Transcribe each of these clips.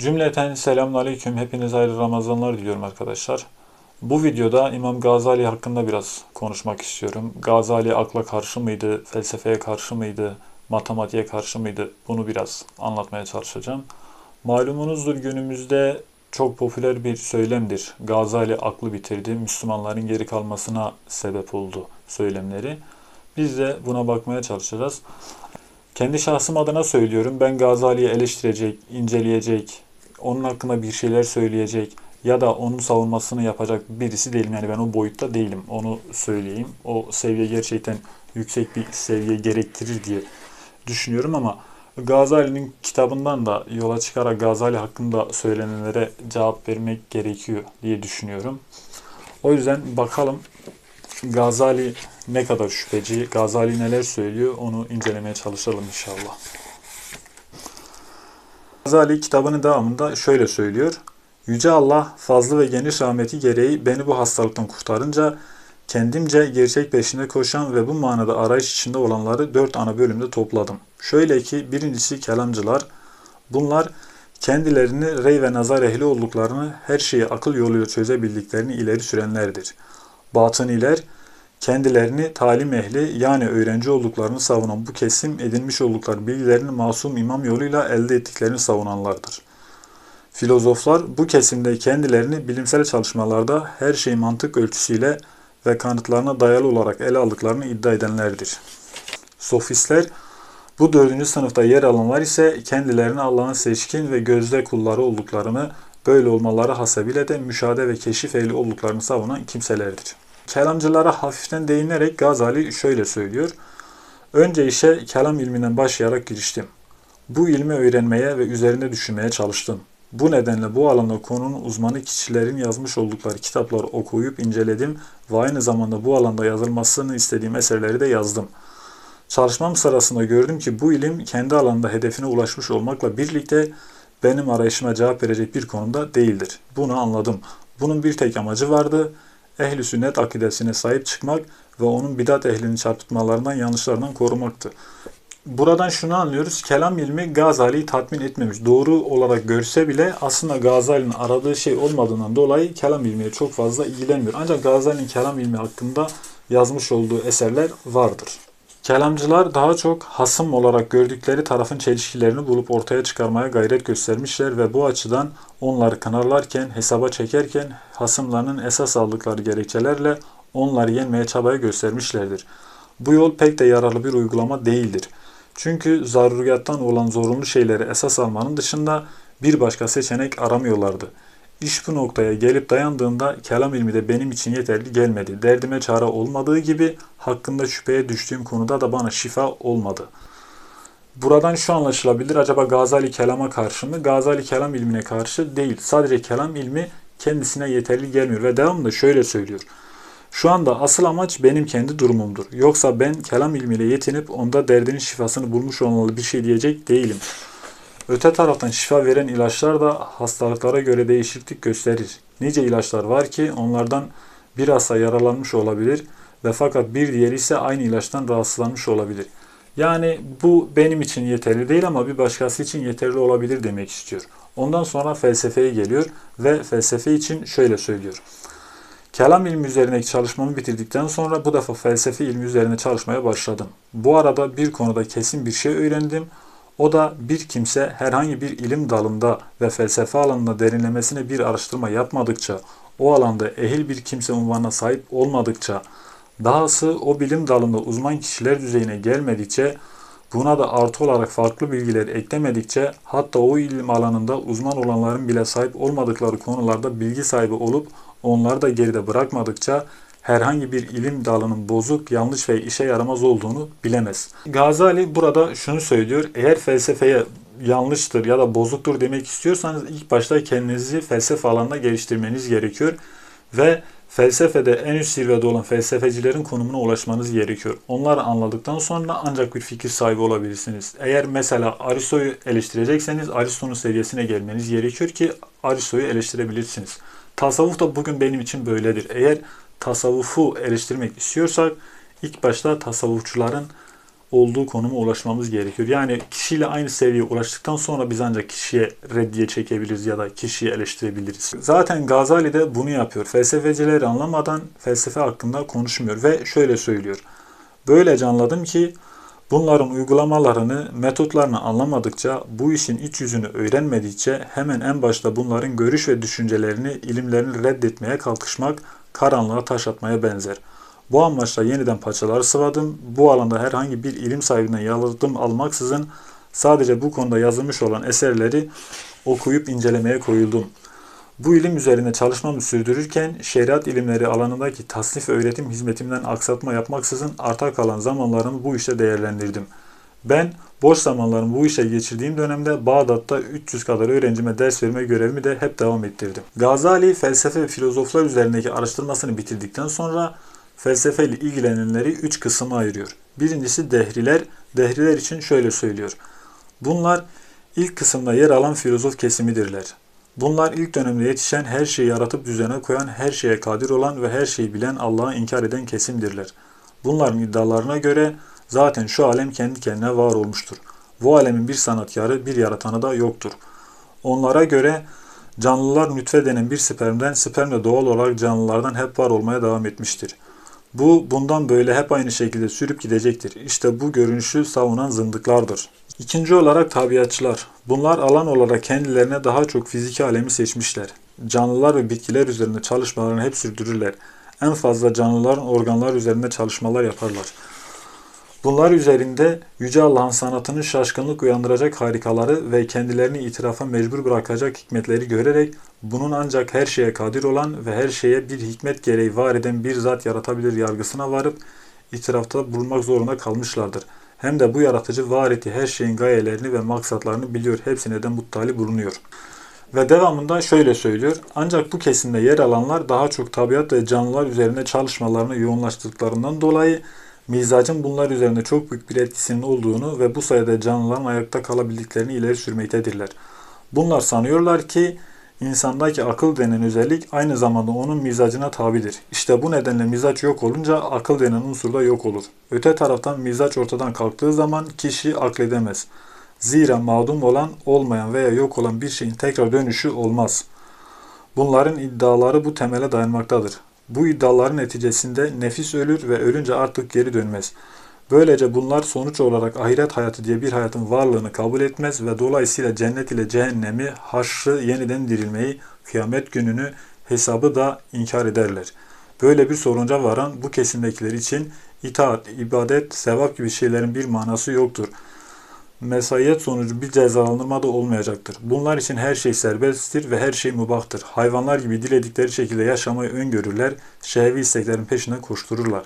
Cümleten selamünaleyküm. Hepinize hayırlı Ramazanlar diliyorum arkadaşlar. Bu videoda İmam Gazali hakkında biraz konuşmak istiyorum. Gazali akla karşı mıydı, felsefeye karşı mıydı, matematiğe karşı mıydı? Bunu biraz anlatmaya çalışacağım. Malumunuzdur günümüzde çok popüler bir söylemdir. Gazali aklı bitirdi, Müslümanların geri kalmasına sebep oldu söylemleri. Biz de buna bakmaya çalışacağız. Kendi şahsım adına söylüyorum. Ben Gazali'yi eleştirecek, inceleyecek, onun hakkında bir şeyler söyleyecek ya da onun savunmasını yapacak birisi değilim. Yani ben o boyutta değilim. Onu söyleyeyim. O seviye gerçekten yüksek bir seviye gerektirir diye düşünüyorum ama Gazali'nin kitabından da yola çıkarak Gazali hakkında söylenenlere cevap vermek gerekiyor diye düşünüyorum. O yüzden bakalım Gazali ne kadar şüpheci, Gazali neler söylüyor onu incelemeye çalışalım inşallah. Gazali kitabının devamında şöyle söylüyor. Yüce Allah fazlı ve geniş rahmeti gereği beni bu hastalıktan kurtarınca kendimce gerçek peşinde koşan ve bu manada arayış içinde olanları dört ana bölümde topladım. Şöyle ki birincisi kelamcılar. Bunlar kendilerini rey ve nazar ehli olduklarını, her şeyi akıl yoluyla çözebildiklerini ileri sürenlerdir. Batıniler, kendilerini talim ehli yani öğrenci olduklarını savunan bu kesim edinmiş oldukları bilgilerini masum imam yoluyla elde ettiklerini savunanlardır. Filozoflar bu kesimde kendilerini bilimsel çalışmalarda her şeyi mantık ölçüsüyle ve kanıtlarına dayalı olarak ele aldıklarını iddia edenlerdir. Sofistler bu dördüncü sınıfta yer alanlar ise kendilerini Allah'ın seçkin ve gözde kulları olduklarını, böyle olmaları hasebiyle de müşahede ve keşif ehli olduklarını savunan kimselerdir. Kelamcılara hafiften değinerek Gazali şöyle söylüyor. Önce işe kelam ilminden başlayarak giriştim. Bu ilmi öğrenmeye ve üzerinde düşünmeye çalıştım. Bu nedenle bu alanda konunun uzmanı kişilerin yazmış oldukları kitapları okuyup inceledim ve aynı zamanda bu alanda yazılmasını istediğim eserleri de yazdım. Çalışmam sırasında gördüm ki bu ilim kendi alanda hedefine ulaşmış olmakla birlikte benim arayışıma cevap verecek bir konuda değildir. Bunu anladım. Bunun bir tek amacı vardı. Ehl-i sünnet akidesine sahip çıkmak ve onun bidat ehlini çarpıtmalarından, yanlışlarından korumaktı. Buradan şunu anlıyoruz. Kelam ilmi Gazali'yi tatmin etmemiş. Doğru olarak görse bile aslında Gazali'nin aradığı şey olmadığından dolayı kelam ilmiye çok fazla ilgilenmiyor. Ancak Gazali'nin kelam ilmi hakkında yazmış olduğu eserler vardır. Kelamcılar daha çok hasım olarak gördükleri tarafın çelişkilerini bulup ortaya çıkarmaya gayret göstermişler ve bu açıdan onları kınarlarken, hesaba çekerken hasımlarının esas aldıkları gerekçelerle onları yenmeye çabaya göstermişlerdir. Bu yol pek de yararlı bir uygulama değildir. Çünkü zaruriyattan olan zorunlu şeyleri esas almanın dışında bir başka seçenek aramıyorlardı. İş bu noktaya gelip dayandığında kelam ilmi de benim için yeterli gelmedi. Derdime çare olmadığı gibi hakkında şüpheye düştüğüm konuda da bana şifa olmadı. Buradan şu anlaşılabilir. Acaba Gazali kelama karşı mı? Gazali kelam ilmine karşı değil. Sadece kelam ilmi kendisine yeterli gelmiyor. Ve devamında şöyle söylüyor. Şu anda asıl amaç benim kendi durumumdur. Yoksa ben kelam ilmiyle yetinip onda derdinin şifasını bulmuş olmalı bir şey diyecek değilim. Öte taraftan şifa veren ilaçlar da hastalıklara göre değişiklik gösterir. Nice ilaçlar var ki onlardan bir hasta yaralanmış olabilir ve fakat bir diğeri ise aynı ilaçtan rahatsızlanmış olabilir. Yani bu benim için yeterli değil ama bir başkası için yeterli olabilir demek istiyor. Ondan sonra felsefeye geliyor ve felsefe için şöyle söylüyor. Kelam ilmi üzerindeki çalışmamı bitirdikten sonra bu defa felsefe ilmi üzerine çalışmaya başladım. Bu arada bir konuda kesin bir şey öğrendim. O da bir kimse herhangi bir ilim dalında ve felsefe alanında derinlemesine bir araştırma yapmadıkça, o alanda ehil bir kimse unvanına sahip olmadıkça, dahası o bilim dalında uzman kişiler düzeyine gelmedikçe, buna da artı olarak farklı bilgiler eklemedikçe, hatta o ilim alanında uzman olanların bile sahip olmadıkları konularda bilgi sahibi olup onları da geride bırakmadıkça herhangi bir ilim dalının bozuk, yanlış ve işe yaramaz olduğunu bilemez. Gazali burada şunu söylüyor. Eğer felsefeye yanlıştır ya da bozuktur demek istiyorsanız ilk başta kendinizi felsefe alanında geliştirmeniz gerekiyor ve felsefede en üst zirvede olan felsefecilerin konumuna ulaşmanız gerekiyor. Onları anladıktan sonra ancak bir fikir sahibi olabilirsiniz. Eğer mesela Aristo'yu eleştirecekseniz Aristo'nun seviyesine gelmeniz gerekiyor ki Aristo'yu eleştirebilirsiniz. Tasavvuf da bugün benim için böyledir. Eğer tasavvufu eleştirmek istiyorsak ilk başta tasavvufçuların olduğu konuma ulaşmamız gerekiyor. Yani kişiyle aynı seviyeye ulaştıktan sonra biz ancak kişiye reddiye çekebiliriz ya da kişiyi eleştirebiliriz. Zaten Gazali de bunu yapıyor. Felsefecileri anlamadan felsefe hakkında konuşmuyor ve şöyle söylüyor. Böylece anladım ki bunların uygulamalarını, metotlarını anlamadıkça, bu işin iç yüzünü öğrenmedikçe hemen en başta bunların görüş ve düşüncelerini, ilimlerini reddetmeye kalkışmak karanlığa taş atmaya benzer. Bu amaçla yeniden paçaları sıvadım. Bu alanda herhangi bir ilim sahibinden yardım almaksızın sadece bu konuda yazılmış olan eserleri okuyup incelemeye koyuldum. Bu ilim üzerine çalışmamı sürdürürken şeriat ilimleri alanındaki tasnif öğretim hizmetimden aksatma yapmaksızın arta kalan zamanlarımı bu işte değerlendirdim. Ben boş zamanlarımı bu işe geçirdiğim dönemde Bağdat'ta 300 kadar öğrencime ders verme görevimi de hep devam ettirdim. Gazali felsefe ve filozoflar üzerindeki araştırmasını bitirdikten sonra felsefeyle ilgilenenleri 3 kısma ayırıyor. Birincisi dehriler. Dehriler için şöyle söylüyor. Bunlar ilk kısımda yer alan filozof kesimidirler. Bunlar ilk dönemde yetişen, her şeyi yaratıp düzene koyan, her şeye kadir olan ve her şeyi bilen Allah'ı inkar eden kesimdirler. Bunların iddialarına göre zaten şu alem kendi kendine var olmuştur. Bu alemin bir sanatkarı, bir yaratanı da yoktur. Onlara göre canlılar nütfe denen bir spermden, sperm de doğal olarak canlılardan hep var olmaya devam etmiştir. Bu bundan böyle hep aynı şekilde sürüp gidecektir. İşte bu görünüşü savunan zındıklardır. İkinci olarak tabiatçılar. Bunlar alan olarak kendilerine daha çok fiziki alemi seçmişler. Canlılar ve bitkiler üzerinde çalışmalarını hep sürdürürler. En fazla canlıların organlar üzerinde çalışmalar yaparlar. Bunlar üzerinde Yüce Allah'ın sanatının şaşkınlık uyandıracak harikaları ve kendilerini itirafa mecbur bırakacak hikmetleri görerek bunun ancak her şeye kadir olan ve her şeye bir hikmet gereği var eden bir zat yaratabilir yargısına varıp itirafta bulunmak zorunda kalmışlardır. Hem de bu yaratıcı var ettiği her şeyin gayelerini ve maksatlarını biliyor. Hepsine de muttali bulunuyor. Ve devamında şöyle söylüyor. Ancak bu kesimde yer alanlar daha çok tabiat ve canlılar üzerine çalışmalarını yoğunlaştırdıklarından dolayı mizacın bunlar üzerinde çok büyük bir etkisinin olduğunu ve bu sayede canlıların ayakta kalabildiklerini ileri sürmektedirler. Bunlar sanıyorlar ki insandaki akıl denen özellik aynı zamanda onun mizacına tabidir. İşte bu nedenle mizaç yok olunca akıl denen unsur da yok olur. Öte taraftan mizaç ortadan kalktığı zaman kişi akledemez. Zira mağdum olan, olmayan veya yok olan bir şeyin tekrar dönüşü olmaz. Bunların iddiaları bu temele dayanmaktadır. Bu iddiaların neticesinde nefis ölür ve ölünce artık geri dönmez. Böylece bunlar sonuç olarak ahiret hayatı diye bir hayatın varlığını kabul etmez ve dolayısıyla cennet ile cehennemi, haşrı, yeniden dirilmeyi, kıyamet gününü, hesabı da inkar ederler. Böyle bir sorunca varan bu kesimdekiler için itaat, ibadet, sevap gibi şeylerin bir manası yoktur. Mesaiyet sonucu bir cezalandırma da olmayacaktır. Bunlar için her şey serbesttir ve her şey mubahtır. Hayvanlar gibi diledikleri şekilde yaşamayı öngörürler, şehvi isteklerin peşinden koştururlar.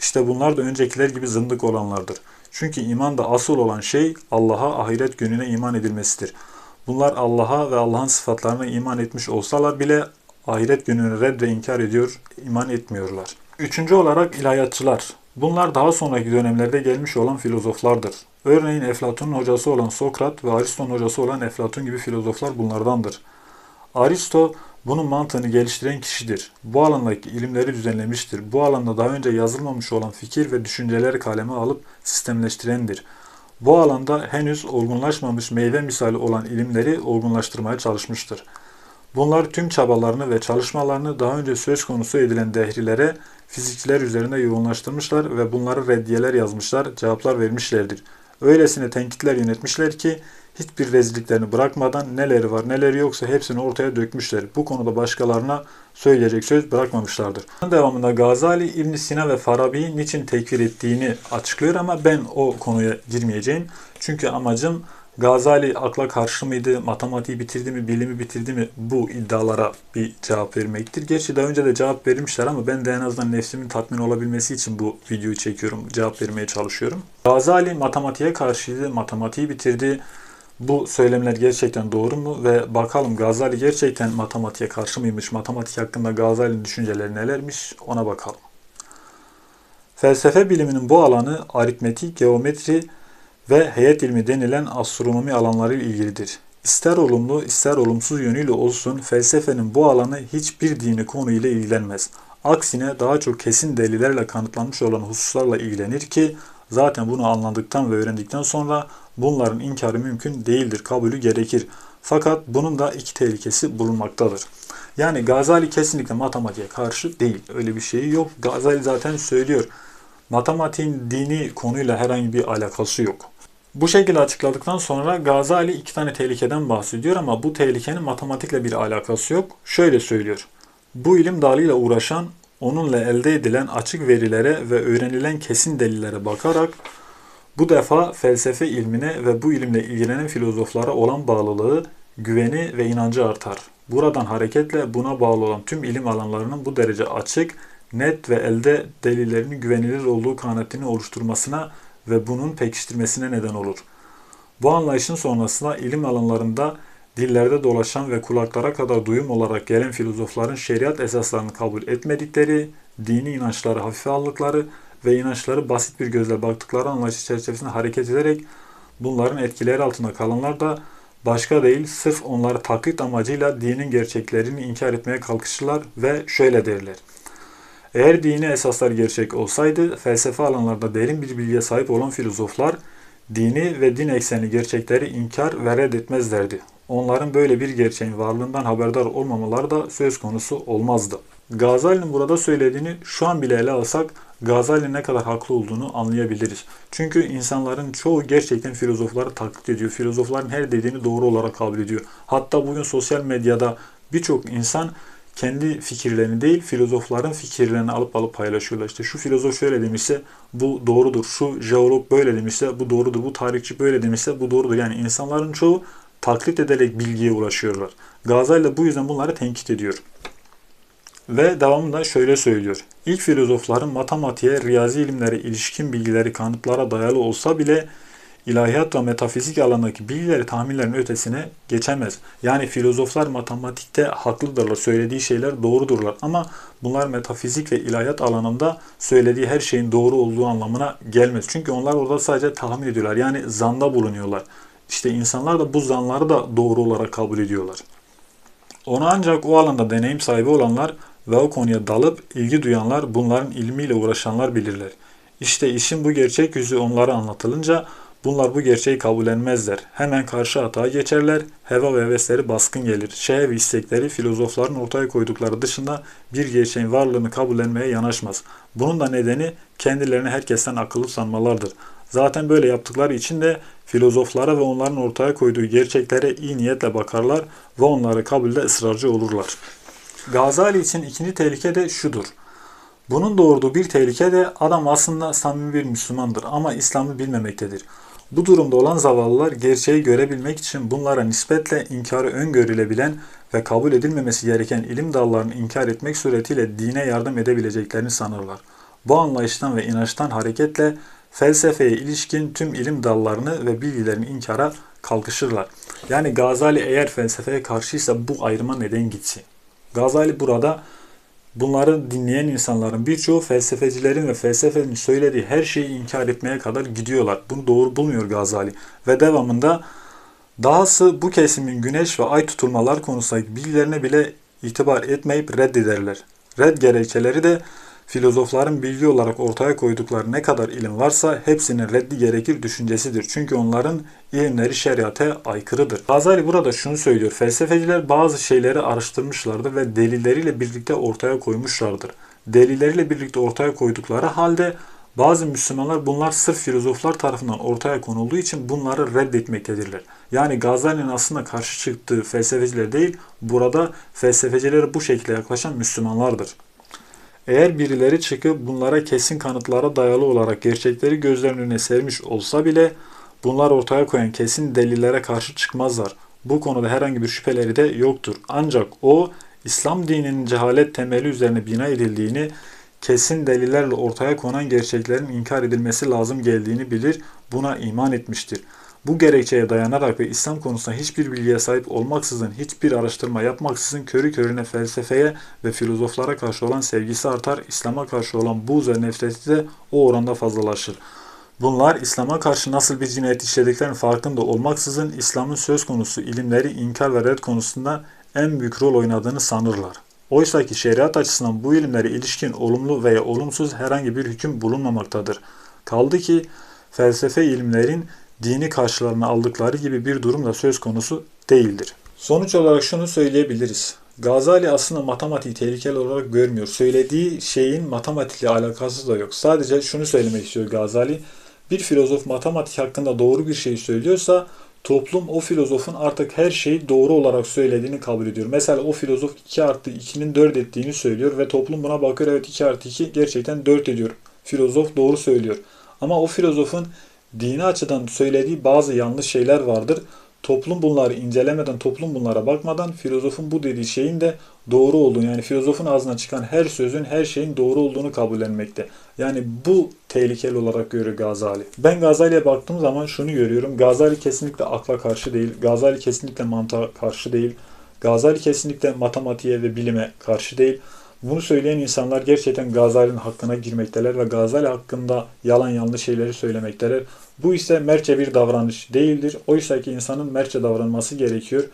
İşte bunlar da öncekiler gibi zındık olanlardır. Çünkü iman da asıl olan şey Allah'a ahiret gününe iman edilmesidir. Bunlar Allah'a ve Allah'ın sıfatlarına iman etmiş olsalar bile ahiret gününü red ve inkar ediyor, iman etmiyorlar. Üçüncü olarak ilahiyatçılar. Bunlar daha sonraki dönemlerde gelmiş olan filozoflardır. Örneğin Eflatun'un hocası olan Sokrat ve Aristo'nun hocası olan Eflatun gibi filozoflar bunlardandır. Aristo bunun mantığını geliştiren kişidir. Bu alandaki ilimleri düzenlemiştir. Bu alanda daha önce yazılmamış olan fikir ve düşünceleri kaleme alıp sistemleştirendir. Bu alanda henüz olgunlaşmamış meyve misali olan ilimleri olgunlaştırmaya çalışmıştır. Bunlar tüm çabalarını ve çalışmalarını daha önce söz konusu edilen dehrilere, fizikçiler üzerinde yoğunlaştırmışlar ve bunları reddiyeler yazmışlar, cevaplar vermişlerdir. Öylesine tenkitler yönetmişler ki hiçbir rezilliklerini bırakmadan neleri var neleri yoksa hepsini ortaya dökmüşler. Bu konuda başkalarına söyleyecek söz bırakmamışlardır. Devamında Gazali İbn Sina ve Farabi'yi niçin tekfir ettiğini açıklıyor ama ben o konuya girmeyeceğim. Çünkü amacım Gazali akla karşı mıydı, matematiği bitirdi mi, bilimi bitirdi mi bu iddialara bir cevap vermektir. Gerçi daha önce de cevap vermişler ama ben de en azından nefsimin tatmin olabilmesi için bu videoyu çekiyorum, cevap vermeye çalışıyorum. Gazali matematiğe karşıydı, matematiği bitirdi. Bu söylemler gerçekten doğru mu? Ve bakalım Gazali gerçekten matematiğe karşı mıymış? Matematik hakkında Gazali'nin düşünceleri nelermiş? Ona bakalım. Felsefe biliminin bu alanı aritmetik, geometri ve heyet ilmi denilen astronomi alanları ile ilgilidir. İster olumlu ister olumsuz yönüyle olsun felsefenin bu alanı hiçbir dini konu ile ilgilenmez. Aksine daha çok kesin delillerle kanıtlanmış olan hususlarla ilgilenir ki Zaten bunu anladıktan ve öğrendikten sonra bunların inkarı mümkün değildir, kabulü gerekir. Fakat bunun da iki tehlikesi bulunmaktadır. Yani Gazali kesinlikle matematiğe karşı değil. Öyle bir şey yok. Gazali zaten söylüyor. Matematiğin dini konuyla herhangi bir alakası yok. Bu şekilde açıkladıktan sonra Gazali iki tane tehlikeden bahsediyor ama bu tehlikenin matematikle bir alakası yok. Şöyle söylüyor. Bu ilim dalıyla uğraşan, onunla elde edilen açık verilere ve öğrenilen kesin delillere bakarak bu defa felsefe ilmine ve bu ilimle ilgilenen filozoflara olan bağlılığı, güveni ve inancı artar. Buradan hareketle buna bağlı olan tüm ilim alanlarının bu derece açık, net ve elde delillerinin güvenilir olduğu kanaatini oluşturmasına ve bunun pekiştirmesine neden olur. Bu anlayışın sonrasında ilim alanlarında dillerde dolaşan ve kulaklara kadar duyum olarak gelen filozofların şeriat esaslarını kabul etmedikleri, dini inançları hafife aldıkları ve inançları basit bir gözle baktıkları anlayış çerçevesinde hareket ederek bunların etkileri altında kalanlar da başka değil sırf onları taklit amacıyla dinin gerçeklerini inkar etmeye kalkışırlar ve şöyle derler. Eğer dini esaslar gerçek olsaydı felsefe alanlarda derin bir bilgiye sahip olan filozoflar dini ve din eksenli gerçekleri inkar ve reddetmezlerdi. Onların böyle bir gerçeğin varlığından haberdar olmamaları da söz konusu olmazdı. Gazali'nin burada söylediğini şu an bile ele alsak Gazali'nin ne kadar haklı olduğunu anlayabiliriz. Çünkü insanların çoğu gerçekten filozofları taklit ediyor. Filozofların her dediğini doğru olarak kabul ediyor. Hatta bugün sosyal medyada birçok insan kendi fikirlerini değil filozofların fikirlerini alıp alıp paylaşıyorlar. İşte şu filozof şöyle demişse bu doğrudur. Şu jeolog böyle demişse bu doğrudur. Bu tarihçi böyle demişse bu doğrudur. Yani insanların çoğu taklit ederek bilgiye ulaşıyorlar. Gazali de bu yüzden bunları tenkit ediyor. Ve devamında şöyle söylüyor. İlk filozofların matematiğe, riyazi ilimlere ilişkin bilgileri kanıtlara dayalı olsa bile ilahiyat ve metafizik alanındaki bilgileri tahminlerin ötesine geçemez. Yani filozoflar matematikte haklıdırlar, söylediği şeyler doğrudurlar ama bunlar metafizik ve ilahiyat alanında söylediği her şeyin doğru olduğu anlamına gelmez. Çünkü onlar orada sadece tahmin ediyorlar. Yani zanda bulunuyorlar. İşte insanlar da bu zanları da doğru olarak kabul ediyorlar. Onu ancak o alanda deneyim sahibi olanlar ve o konuya dalıp ilgi duyanlar, bunların ilmiyle uğraşanlar bilirler. İşte işin bu gerçek yüzü onlara anlatılınca bunlar bu gerçeği kabullenmezler. Hemen karşı hata geçerler, heva ve hevesleri baskın gelir. Şehv istekleri filozofların ortaya koydukları dışında bir gerçeğin varlığını kabullenmeye yanaşmaz. Bunun da nedeni kendilerini herkesten akıllı sanmalardır. Zaten böyle yaptıkları için de filozoflara ve onların ortaya koyduğu gerçeklere iyi niyetle bakarlar ve onları kabulde ısrarcı olurlar. Gazali için ikinci tehlike de şudur. Bunun doğurduğu bir tehlike de adam aslında samimi bir Müslümandır ama İslam'ı bilmemektedir. Bu durumda olan zavallılar gerçeği görebilmek için bunlara nispetle inkarı öngörülebilen ve kabul edilmemesi gereken ilim dallarını inkar etmek suretiyle dine yardım edebileceklerini sanırlar. Bu anlayıştan ve inançtan hareketle felsefeye ilişkin tüm ilim dallarını ve bilgilerini inkara kalkışırlar. Yani Gazali eğer felsefeye karşıysa bu ayrıma neden gitsin? Gazali burada bunları dinleyen insanların birçoğu felsefecilerin ve felsefenin söylediği her şeyi inkar etmeye kadar gidiyorlar. Bunu doğru bulmuyor Gazali. Ve devamında dahası bu kesimin güneş ve ay tutulmalar konusundaki bilgilerine bile itibar etmeyip reddederler. Red gerekçeleri de filozofların bilgi olarak ortaya koydukları ne kadar ilim varsa hepsinin reddi gerekir düşüncesidir. Çünkü onların ilimleri şeriate aykırıdır. Gazali burada şunu söylüyor. Felsefeciler bazı şeyleri araştırmışlardır ve delilleriyle birlikte ortaya koymuşlardır. Delilleriyle birlikte ortaya koydukları halde bazı Müslümanlar bunlar sırf filozoflar tarafından ortaya konulduğu için bunları reddetmektedirler. Yani Gazali'nin aslında karşı çıktığı felsefeciler değil, burada felsefecilere bu şekilde yaklaşan Müslümanlardır. Eğer birileri çıkıp bunlara kesin kanıtlara dayalı olarak gerçekleri gözlerinin önüne sermiş olsa bile bunlar ortaya koyan kesin delillere karşı çıkmazlar. Bu konuda herhangi bir şüpheleri de yoktur. Ancak o İslam dininin cehalet temeli üzerine bina edildiğini, kesin delillerle ortaya konan gerçeklerin inkar edilmesi lazım geldiğini bilir, buna iman etmiştir. Bu gerekçeye dayanarak ve İslam konusunda hiçbir bilgiye sahip olmaksızın, hiçbir araştırma yapmaksızın körü körüne felsefeye ve filozoflara karşı olan sevgisi artar, İslam'a karşı olan buğz ve nefreti de o oranda fazlalaşır. Bunlar İslam'a karşı nasıl bir cinayet işlediklerinin farkında olmaksızın İslam'ın söz konusu ilimleri inkar ve red konusunda en büyük rol oynadığını sanırlar. Oysa ki şeriat açısından bu ilimlere ilişkin olumlu veya olumsuz herhangi bir hüküm bulunmamaktadır. Kaldı ki felsefe ilimlerin dini karşılarına aldıkları gibi bir durum da söz konusu değildir. Sonuç olarak şunu söyleyebiliriz. Gazali aslında matematiği tehlikeli olarak görmüyor. Söylediği şeyin matematikle alakası da yok. Sadece şunu söylemek istiyor Gazali. Bir filozof matematik hakkında doğru bir şey söylüyorsa toplum o filozofun artık her şeyi doğru olarak söylediğini kabul ediyor. Mesela o filozof 2 artı 2'nin 4 ettiğini söylüyor ve toplum buna bakıyor evet 2 artı 2 gerçekten 4 ediyor. Filozof doğru söylüyor. Ama o filozofun dini açıdan söylediği bazı yanlış şeyler vardır. Toplum bunları incelemeden, toplum bunlara bakmadan filozofun bu dediği şeyin de doğru olduğunu yani filozofun ağzından çıkan her sözün, her şeyin doğru olduğunu kabullenmekte. Yani bu tehlikeli olarak görüyor Gazali. Ben Gazali'ye baktığım zaman şunu görüyorum. Gazali kesinlikle akla karşı değil. Gazali kesinlikle mantığa karşı değil. Gazali kesinlikle matematiğe ve bilime karşı değil. Bunu söyleyen insanlar gerçekten Gazali'nin hakkına girmekteler ve Gazali hakkında yalan yanlış şeyleri söylemekteler. Bu ise mertçe bir davranış değildir. Oysa ki insanın mertçe davranması gerekiyor.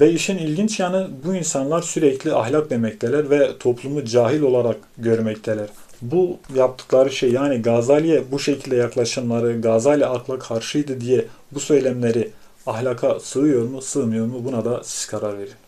Ve işin ilginç yanı bu insanlar sürekli ahlak demekteler ve toplumu cahil olarak görmekteler. Bu yaptıkları şey yani Gazali'ye bu şekilde yaklaşımları, Gazali akla karşıydı diye bu söylemleri ahlaka sığıyor mu, sığmıyor mu buna da siz karar verin.